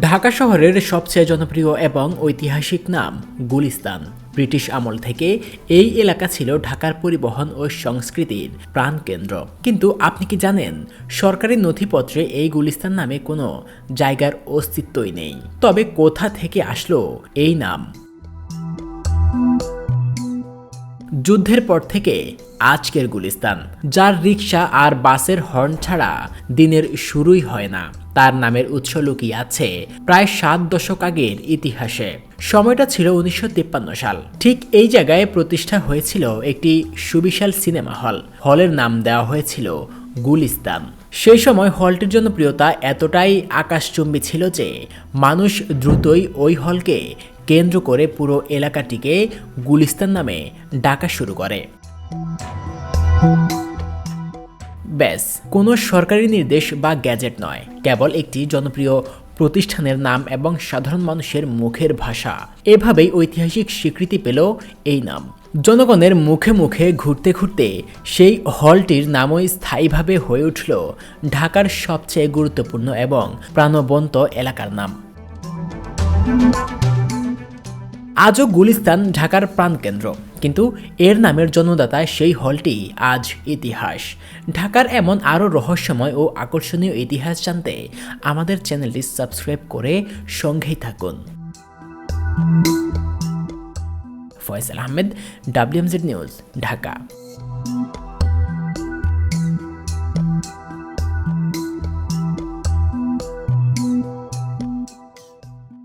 ঢাকা শহরের সবচেয়ে জনপ্রিয় এবং ঐতিহাসিক নাম গুলিস্তান। ব্রিটিশ আমল থেকে এই এলাকা ছিল ঢাকার পরিবহন ও সংস্কৃতির প্রাণকেন্দ্র। কিন্তু আপনি কি জানেন, সরকারি নথিপত্রে এই গুলিস্তান নামে কোনো জায়গার অস্তিত্বই নেই। তবে কোথা থেকে আসলো এই নাম? যুদ্ধের পর থেকে আজকের গুলিস্তান, যার রিক্সা আর বাসের হর্ন ছাড়া দিনের শুরুই হয় না। তার নামের উৎস লুকিয়ে আছে প্রায় সাত দশক আগের ইতিহাসে। সময়টা ছিল উনিশশো তিপ্পান্ন সাল। ঠিক এই জায়গায় প্রতিষ্ঠা হয়েছিল একটি সুবিশাল সিনেমা হল। হলের নাম দেওয়া হয়েছিল গুলিস্তান। সেই সময় হলটির জনপ্রিয়তা এতটাই আকাশচুম্বী ছিল যে মানুষ দ্রুতই ওই হলকে কেন্দ্র করে পুরো এলাকাটিকে গুলিস্তান নামে ডাকা শুরু করে। ব্যাস, কোনো সরকারি নির্দেশ বা গ্যাজেট নয়, কেবল একটি জনপ্রিয় প্রতিষ্ঠানের নাম এবং সাধারণ মানুষের মুখের ভাষা। এভাবেই ঐতিহাসিক স্বীকৃতি পেল এই নাম। জনগণের মুখে মুখে ঘুরতে ঘুরতে সেই হলটির নামই স্থায়ীভাবে হয়ে উঠল ঢাকার সবচেয়ে গুরুত্বপূর্ণ এবং প্রাণবন্ত এলাকার নাম। আজও গুলিস্তান ঢাকার প্রাণকেন্দ্র। কিন্তু এর নামের জন্মদাতা সেই হলটি আজ ইতিহাস। ঢাকার এমন আরও রহস্যময় ও আকর্ষণীয় ইতিহাস জানতে আমাদের চ্যানেলটি সাবস্ক্রাইব করে সঙ্গেই থাকুন। Faisal Ahmed, WMZ news, Dhaka.